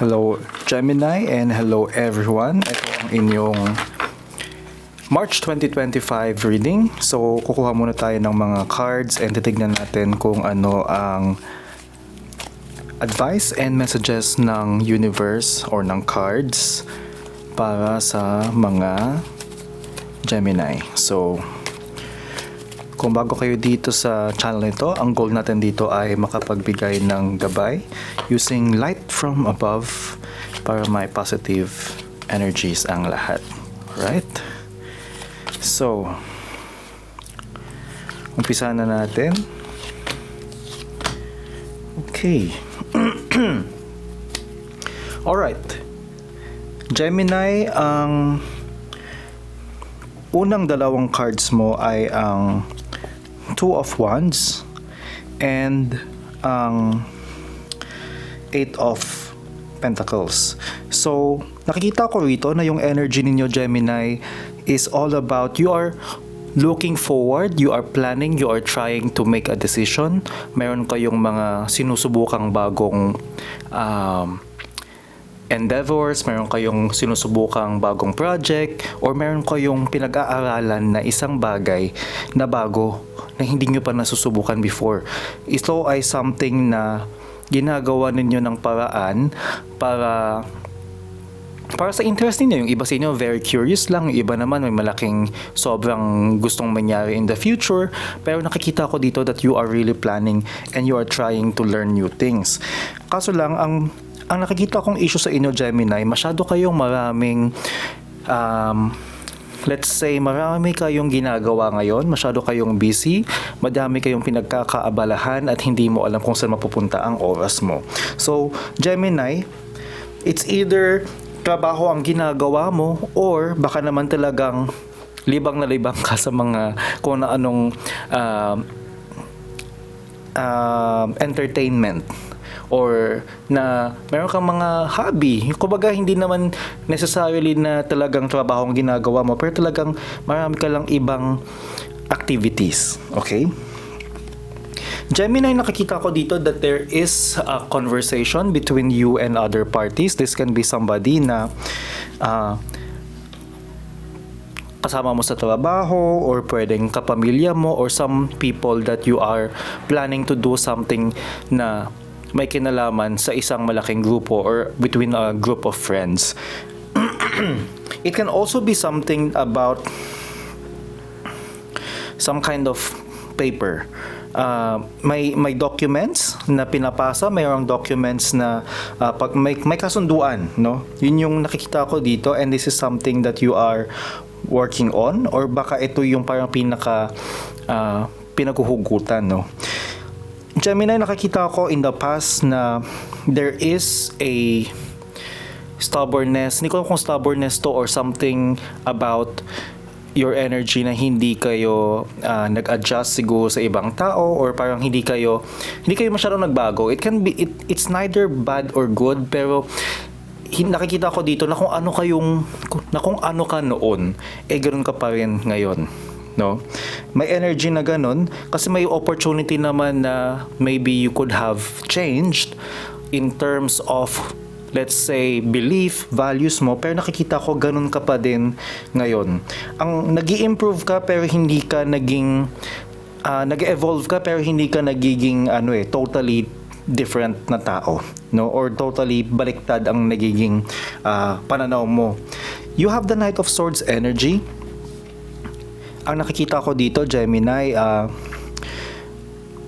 Hello Gemini and hello everyone. Ito ang inyong March 2025 reading. So kukuha muna tayo ng mga cards and titignan natin kung ano ang advice and messages ng universe or ng cards para sa mga Gemini. So kung bago kayo dito sa channel nito, ang goal natin dito ay makapagbigay ng gabay using light from above para may positive energies ang lahat. Right? So, umpisa na natin. Okay. Alright. Gemini, ang unang dalawang cards mo ay ang Two of Wands and ang Eight of Pentacles. So, nakikita ko rito na yung energy ninyo Gemini is all about you are looking forward, you are planning, you are trying to make a decision. Meron kayong mga sinusubukang bagong um, endeavors, meron kayong sinusubukang bagong project, or meron kayong pinag-aaralan na isang bagay na bago na hindi nyo pa nasusubukan before. Ito ay something na ginagawa ninyo ng paraan para para sa interest ninyo, yung iba sa inyo very curious lang, yung iba naman may malaking sobrang gustong mangyari in the future, pero nakikita ko dito that you are really planning and you are trying to learn new things. Kaso lang, ang ang nakikita kong issue sa inyo Gemini, masyado kayong maraming um, let's say marami kayong ginagawa ngayon, masyado kayong busy, madami kayong pinagkakaabalahan at hindi mo alam kung saan mapupunta ang oras mo. So, Gemini, it's either trabaho ang ginagawa mo or baka naman talagang libang na libang ka sa mga kung anong um, um, entertainment or na meron kang mga hobby. Kumbaga hindi naman necessarily na talagang trabaho ang ginagawa mo, pero talagang marami ka lang ibang activities. Okay? Gemini, nakikita ko dito that there is a conversation between you and other parties. This can be somebody na uh, kasama mo sa trabaho or pwedeng kapamilya mo or some people that you are planning to do something na may kinalaman sa isang malaking grupo or between a group of friends. It can also be something about some kind of paper. Uh, may may documents na pinapasa, mayroong documents na uh, pag may may kasunduan, no? Yun yung nakikita ko dito and this is something that you are working on or baka ito yung parang pinaka uh, pinaghuhugutan, no? Gemini, nakikita ko in the past na there is a stubbornness. Hindi ko alam kung stubbornness to or something about your energy na hindi kayo uh, nag-adjust siguro sa ibang tao or parang hindi kayo hindi kayo masyadong nagbago. It can be it, it's neither bad or good pero nakikita ko dito na kung ano kayong na kung ano ka noon eh ganoon ka pa rin ngayon no may energy na ganun kasi may opportunity naman na maybe you could have changed in terms of let's say belief, values mo pero nakikita ko ganun ka pa din ngayon. Ang nag improve ka pero hindi ka naging uh, nag-evolve ka pero hindi ka nagiging ano eh totally different na tao no or totally baliktad ang nagiging uh, pananaw mo. You have the Knight of Swords energy. Ang nakikita ko dito Gemini uh,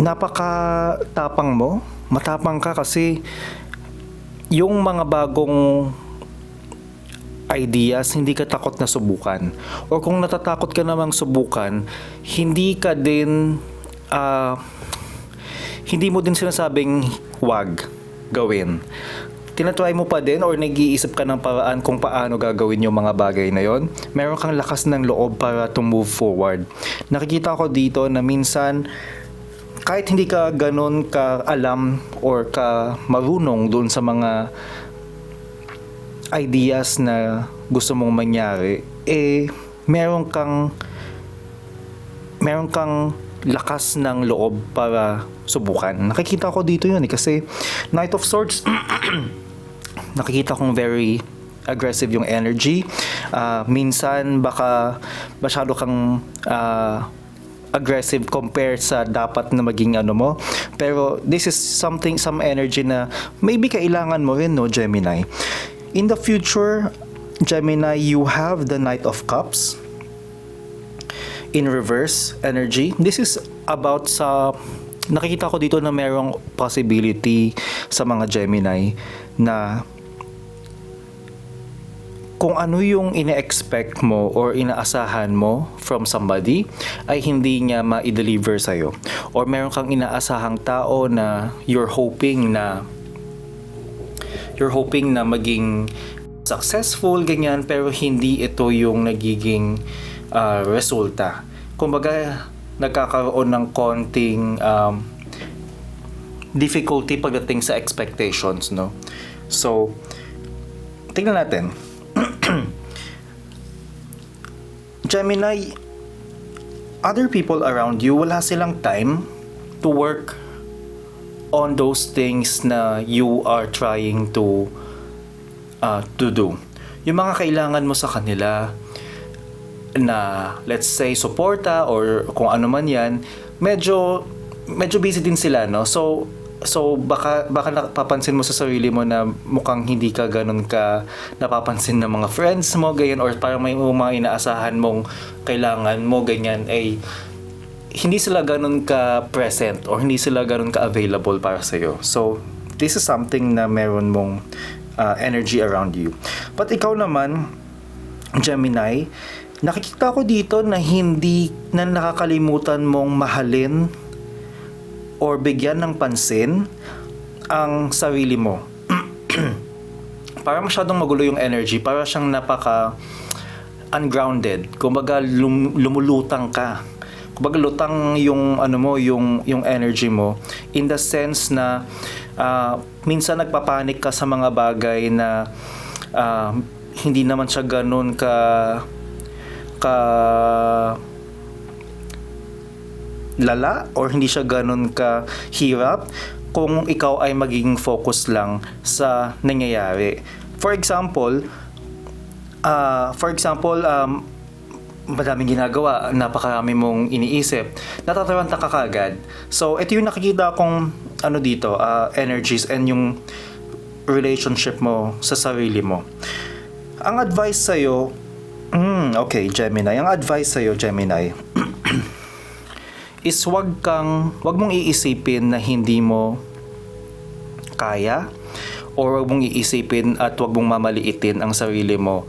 napaka tapang mo. Matapang ka kasi yung mga bagong ideas, hindi ka takot na subukan. Or kung natatakot ka namang subukan, hindi ka din, uh, hindi mo din sinasabing wag gawin. Tinatry mo pa din or nag-iisip ka ng paraan kung paano gagawin yung mga bagay na yon. Meron kang lakas ng loob para to move forward. Nakikita ko dito na minsan kahit hindi ka ganun ka alam or ka marunong doon sa mga ideas na gusto mong mangyari, eh meron kang meron kang lakas ng loob para subukan. Nakikita ko dito yun eh, kasi Knight of Swords nakikita kong very aggressive yung energy. Ah, minsan baka masyado kang ah, aggressive compared sa dapat na maging ano mo. Pero this is something, some energy na maybe kailangan mo rin, no, Gemini. In the future, Gemini, you have the Knight of Cups in reverse energy. This is about sa nakikita ko dito na merong possibility sa mga Gemini na kung ano yung ine-expect mo or inaasahan mo from somebody ay hindi niya ma-deliver sa'yo. Or meron kang inaasahang tao na you're hoping na you're hoping na maging successful, ganyan, pero hindi ito yung nagiging ah, resulta. Kumbaga, nagkakaroon ng konting um, difficulty pagdating sa expectations, no? So, tingnan natin. Gemini, other people around you, wala silang time to work on those things na you are trying to uh, to do. Yung mga kailangan mo sa kanila na let's say suporta or kung ano man yan, medyo medyo busy din sila no. So so baka baka napapansin mo sa sarili mo na mukhang hindi ka ganun ka napapansin ng mga friends mo ganyan or parang may mga inaasahan mong kailangan mo ganyan ay hindi sila ganun ka present or hindi sila ganun ka available para sa iyo. So this is something na meron mong uh, energy around you. But ikaw naman Gemini, nakikita ko dito na hindi na nakakalimutan mong mahalin or bigyan ng pansin ang sarili mo. para masyadong magulo yung energy, para siyang napaka ungrounded. Kumbaga lum- lumulutang ka. Kumbaga lutang yung ano mo, yung yung energy mo in the sense na ah, minsan nagpapanik ka sa mga bagay na ah, hindi naman siya ganun ka ka lala or hindi siya ganun ka hirap kung ikaw ay magiging focus lang sa nangyayari. For example, ah for example, um, madaming ginagawa, napakarami mong iniisip, natataranta ka kagad. So, ito yung nakikita kong ano dito, ah, energies and yung relationship mo sa sarili mo. Ang advice sa'yo, mm, okay, Gemini, ang advice sa'yo, Gemini, is wag kang, wag mong iisipin na hindi mo kaya or wag mong iisipin at wag mong mamaliitin ang sarili mo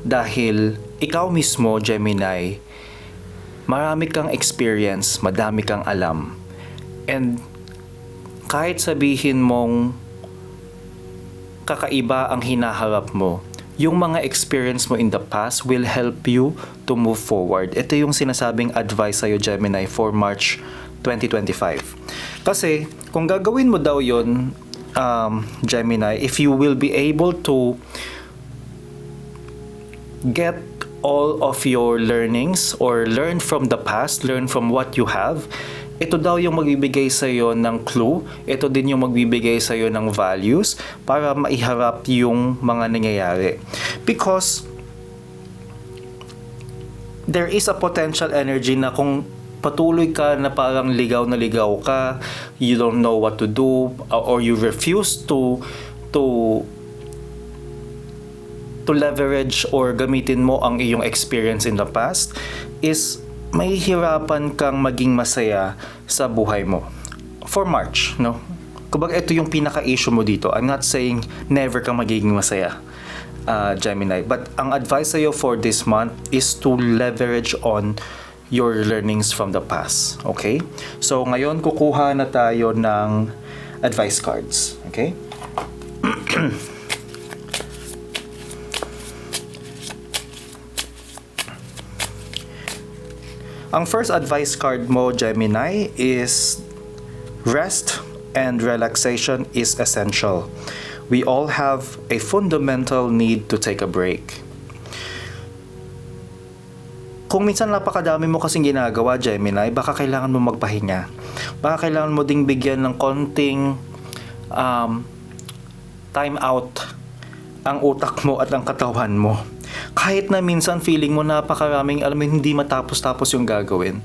dahil ikaw mismo, Gemini, marami kang experience, madami kang alam. And kahit sabihin mong kakaiba ang hinaharap mo, yung mga experience mo in the past will help you to move forward. Ito yung sinasabing advice sa'yo, Gemini, for March 2025. Kasi, kung gagawin mo daw yon um, Gemini, if you will be able to get all of your learnings or learn from the past, learn from what you have, ito daw yung magbibigay sa iyo ng clue, ito din yung magbibigay sa iyo ng values para maiharap yung mga nangyayari. Because there is a potential energy na kung patuloy ka na parang ligaw na ligaw ka, you don't know what to do, or you refuse to to to leverage or gamitin mo ang iyong experience in the past is mahihirapan kang maging masaya sa buhay mo. For March, no? Kumbaga ito yung pinaka-issue mo dito. I'm not saying never kang magiging masaya, uh, Gemini. But ang advice sa'yo for this month is to leverage on your learnings from the past. Okay? So ngayon kukuha na tayo ng advice cards. Okay? Ang first advice card mo, Gemini, is rest and relaxation is essential. We all have a fundamental need to take a break. Kung minsan napakadami mo kasing ginagawa, Gemini, baka kailangan mo magpahinga. Baka kailangan mo ding bigyan ng konting um, time out ang utak mo at ang katawan mo. Kahit na minsan feeling mo napakaraming, alam mo, hindi matapos-tapos yung gagawin.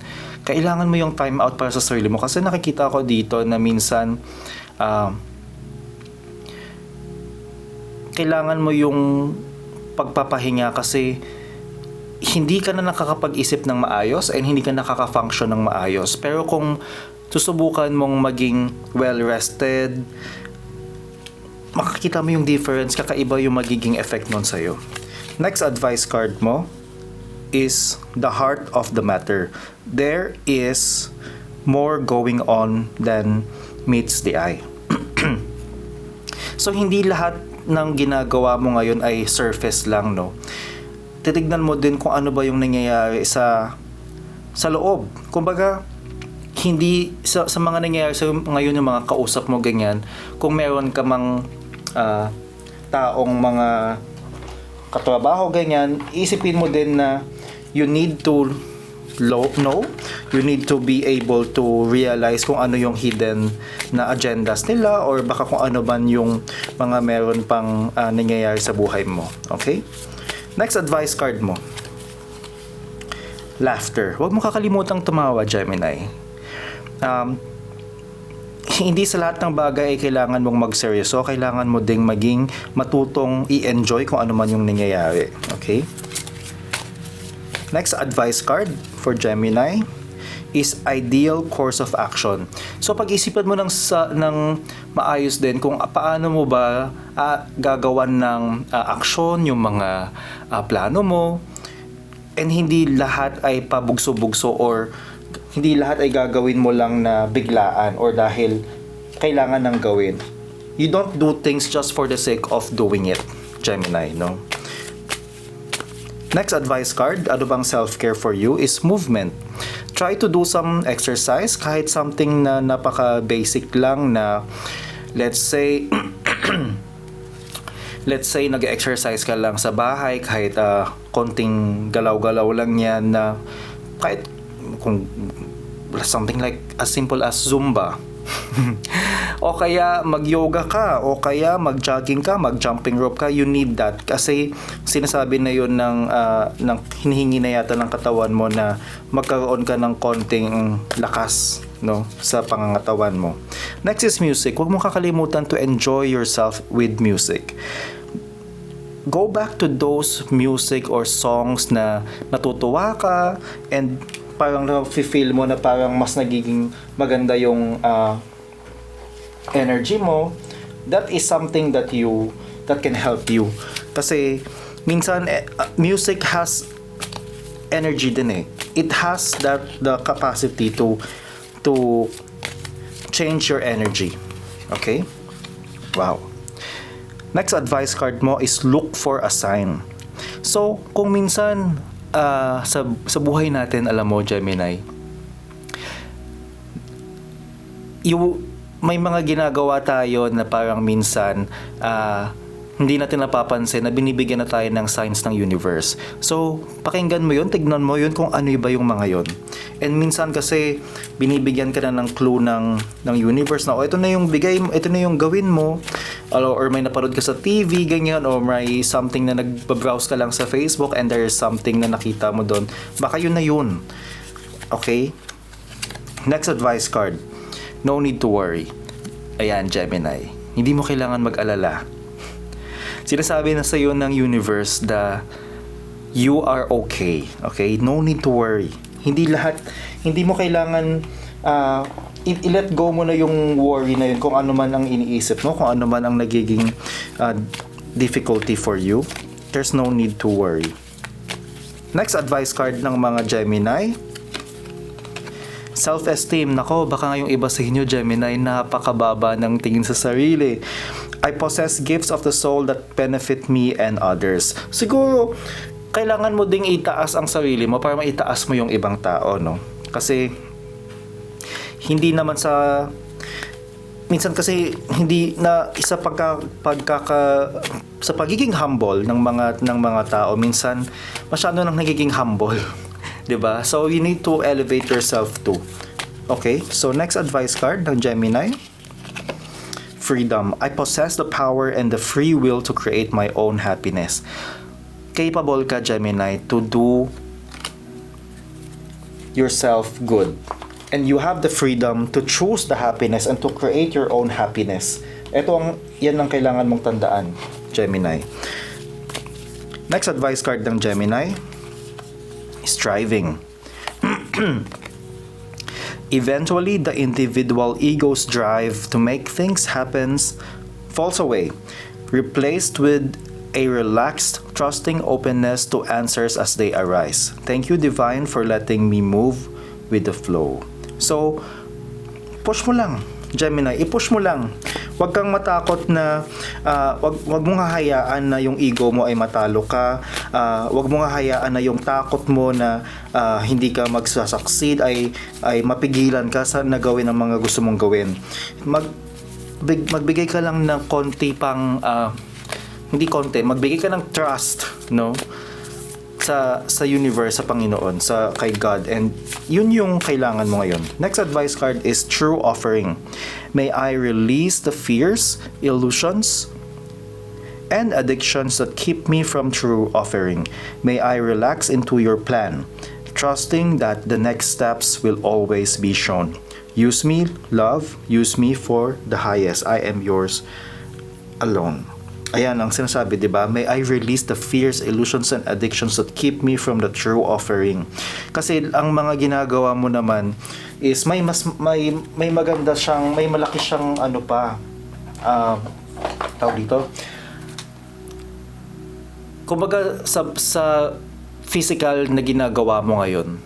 Kailangan mo yung time out para sa sarili mo. Kasi nakikita ko dito na minsan, ah, kailangan mo yung pagpapahinga kasi hindi ka na nakakapag-isip ng maayos and hindi ka nakaka-function ng maayos. Pero kung susubukan mong maging well-rested, makakita mo yung difference, kakaiba yung magiging effect nun sa'yo. Next advice card mo is the heart of the matter. There is more going on than meets the eye. So hindi lahat ng ginagawa mo ngayon ay surface lang, no? Titignan mo din kung ano ba yung nangyayari sa sa loob. Kumbaga, hindi sa, sa mga nangyayari sa ngayon yung mga kausap mo ganyan, kung meron ka mang ah, taong mga katrabaho ganyan, isipin mo din na you need to know, you need to be able to realize kung ano yung hidden na agendas nila or baka kung ano man yung mga meron pang ah, nangyayari sa buhay mo. Okay? Next advice card mo. Laughter. Huwag mo kakalimutang tumawa, Gemini. Um, hindi sa lahat ng bagay ay kailangan mong magseryoso. Kailangan mo ding maging matutong i-enjoy kung ano man yung nangyayari. Okay? Next advice card for Gemini is ideal course of action. So pag-isipan mo ng sa ng maayos din kung paano mo ba ah, gagawan ng ah, aksyon yung mga ah, plano mo and hindi lahat ay pabugso-bugso or hindi lahat ay gagawin mo lang na biglaan or dahil kailangan ng gawin. You don't do things just for the sake of doing it, Gemini, no? Next advice card, ano bang self-care for you is movement. Try to do some exercise, kahit something na napaka-basic lang na let's say let's say nag-exercise ka lang sa bahay kahit ah, konting galaw-galaw lang yan na kahit kung something like as simple as Zumba o kaya mag-yoga ka o kaya mag-jogging ka, mag-jumping rope ka, you need that kasi sinasabi na yun ng, ah, ng hinihingi na yata ng katawan mo na magkaroon ka ng konting lakas no sa pangangatawan mo. Next is music. Huwag mo kakalimutan to enjoy yourself with music go back to those music or songs na natutuwa ka and parang na-feel mo na parang mas nagiging maganda yung ah, energy mo that is something that you that can help you. Kasi minsan eh, music has energy din eh. It has that the capacity to to change your energy. Okay? Wow. Next advice card mo is look for a sign. So, kung minsan ah, sa, sa buhay natin, alam mo, Gemini, you, may mga ginagawa tayo na parang minsan ah, hindi natin napapansin na binibigyan na tayo ng signs ng universe. So, pakinggan mo yun, tignan mo yun kung ano ba yung mga yun. And minsan kasi, binibigyan ka na ng clue ng, ng universe na, oh, ito na yung bigay ito na yung gawin mo, or, may napanood ka sa TV, ganyan, or may something na nagbabrowse ka lang sa Facebook and there is something na nakita mo doon. Baka yun na yun. Okay? Next advice card. No need to worry. Ayan, Gemini. Hindi mo kailangan mag-alala sinasabi na sa iyo ng universe na you are okay. Okay? No need to worry. Hindi lahat, hindi mo kailangan i- i-let go mo na yung worry na yun kung ano man ang iniisip mo, kung ano man ang nagiging ah, difficulty for you. There's no need to worry. Next advice card ng mga Gemini. Self-esteem. Nako, baka nga yung iba sa inyo, Gemini, napakababa ng tingin sa sarili. I possess gifts of the soul that benefit me and others. Siguro, kailangan mo ding itaas ang sarili mo para maitaas mo yung ibang tao, no? Kasi, hindi naman sa minsan kasi hindi na isa pagka pagkaka sa pagiging humble ng mga ng mga tao minsan masyado nang nagiging humble 'di ba so you need to elevate yourself too okay so next advice card ng Gemini freedom. I possess the power and the free will to create my own happiness. Capable ka, Gemini, to do yourself good. And you have the freedom to choose the happiness and to create your own happiness. Ito ang, yan ang kailangan mong tandaan, Gemini. Next advice card ng Gemini, striving. Eventually, the individual ego's drive to make things happen falls away, replaced with a relaxed, trusting openness to answers as they arise. Thank you, Divine, for letting me move with the flow. So, push mo lang, Gemini, i-push mo lang. Huwag kang matakot na ah, wag wag mong hahayaan na yung ego mo ay matalo ka. Ah, wag mong hahayaan na yung takot mo na ah, hindi ka magsasucceed ay ay mapigilan ka sa nagawin ang mga gusto mong gawin. Mag big, magbigay ka lang ng konti pang ah, hindi konti, magbigay ka ng trust, no? Sa sa universe, sa Panginoon, sa kay God and yun yung kailangan mo ngayon. Next advice card is true offering. May I release the fears, illusions, and addictions that keep me from true offering. May I relax into your plan, trusting that the next steps will always be shown. Use me, love, use me for the highest. I am yours alone. Ayan ang sinasabi, 'di ba? May I release the fears, illusions and addictions that keep me from the true offering. Kasi ang mga ginagawa mo naman is may mas may may maganda siyang, may malaki siyang ano pa ah tawag dito. Kumbaga sa sa physical na ginagawa mo ngayon,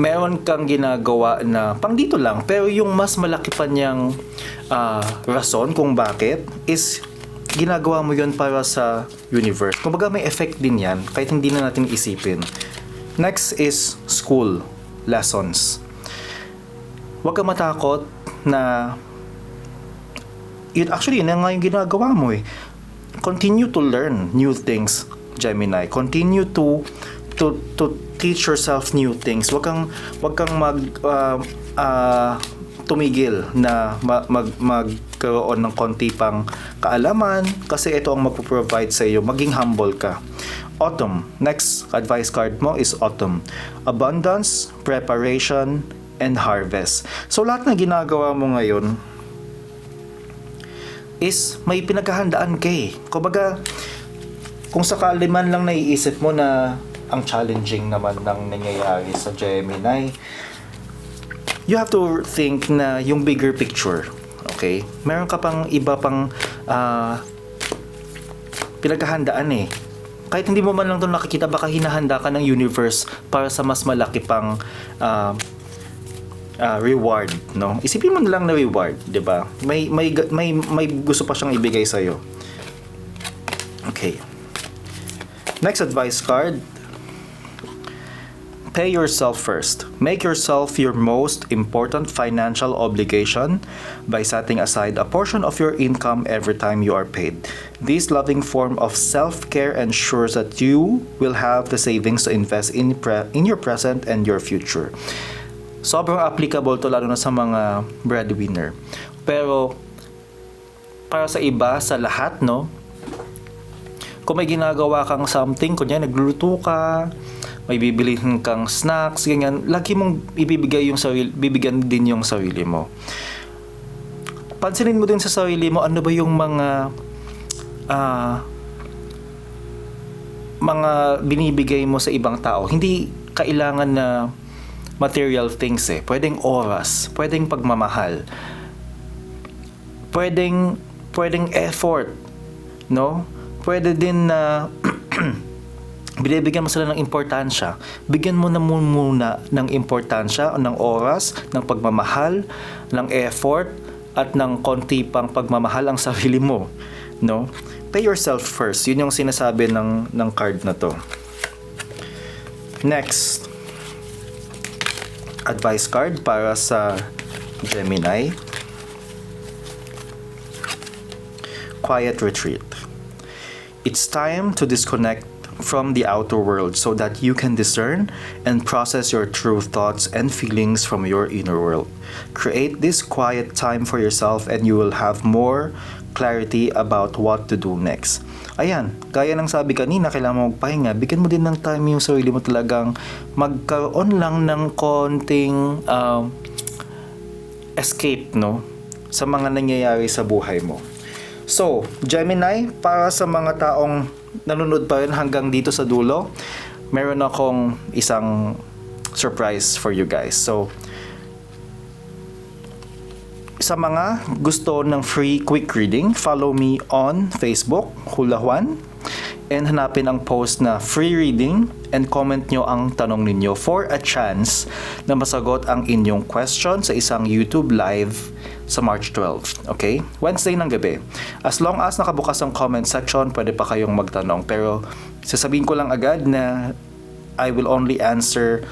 meron kang ginagawa na pang dito lang pero yung mas malaki pa niyang ah, rason kung bakit is ginagawa mo yon para sa universe. Kumbaga may effect din yan kahit hindi na natin isipin. Next is school lessons. Huwag kang matakot na yun actually yun nga yung ginagawa mo eh. Continue to learn new things, Gemini. Continue to to to teach yourself new things. Huwag kang huwag kang mag ah, ah, tumigil na ma- mag magkaroon ng konti pang kaalaman kasi ito ang magpo-provide sa iyo. Maging humble ka. Autumn. Next advice card mo is autumn. Abundance, preparation, and harvest. So lahat ng ginagawa mo ngayon is may pinaghahandaan ka eh. Kumbaga, kung sakali man lang naiisip mo na ang challenging naman ng nangyayari sa Gemini, you have to think na yung bigger picture. Okay? Meron ka pang iba pang ah, pinaghahandaan eh. Kahit hindi mo man lang doon nakikita, baka hinahanda ka ng universe para sa mas malaki pang ah, ah, reward, no? Isipin mo na lang na reward, 'di ba? May may may may gusto pa siyang ibigay sa iyo. Okay. Next advice card. Pay yourself first. Make yourself your most important financial obligation by setting aside a portion of your income every time you are paid. This loving form of self-care ensures that you will have the savings to invest in pre- in your present and your future. Sobrang applicable to lalo na sa mga breadwinner. Pero para sa iba, sa lahat, no? Kung may ginagawa kang something, kunya nagluluto ka, may bibilihin kang snacks, ganyan, lagi mong ibibigay yung sarili, bibigyan din yung sarili mo. Pansinin mo din sa sarili mo, ano ba yung mga ah mga binibigay mo sa ibang tao. Hindi kailangan na material things eh. Pwedeng oras, pwedeng pagmamahal, pwedeng pwedeng effort, no? Pwede din na binibigyan mo sila ng importansya. Bigyan mo na mu- muna ng importansya, ng oras, ng pagmamahal, ng effort, at ng konti pang pagmamahal ang sarili mo. No? Pay yourself first. Yun yung sinasabi ng, ng card na to. Next. Advice card para sa Gemini. Quiet retreat. It's time to disconnect from the outer world so that you can discern and process your true thoughts and feelings from your inner world. Create this quiet time for yourself and you will have more clarity about what to do next. Ayan, gaya ng sabi kanina, kailangan mo magpahinga. Bigyan mo din ng time yung sarili mo talagang magkaroon lang ng konting um, escape, no? Sa mga nangyayari sa buhay mo. So, Gemini, para sa mga taong nanonood pa rin hanggang dito sa dulo, meron akong isang surprise for you guys. So, sa mga gusto ng free quick reading, follow me on Facebook, Hula Juan, and hanapin ang post na free reading and comment nyo ang tanong ninyo for a chance na masagot ang inyong question sa isang YouTube live sa March 12. Okay? Wednesday ng gabi. As long as nakabukas ang comment section, pwede pa kayong magtanong. Pero sasabihin ko lang agad na I will only answer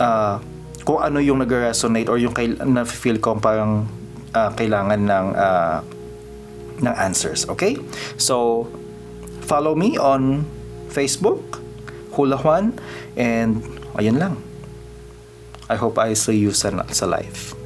uh, kung ano yung nag-resonate or yung kail- na-feel ko parang uh, kailangan ng uh, ng answers. Okay? So, follow me on Facebook, Hula Juan, and ayun lang. I hope I see you sa, sa live.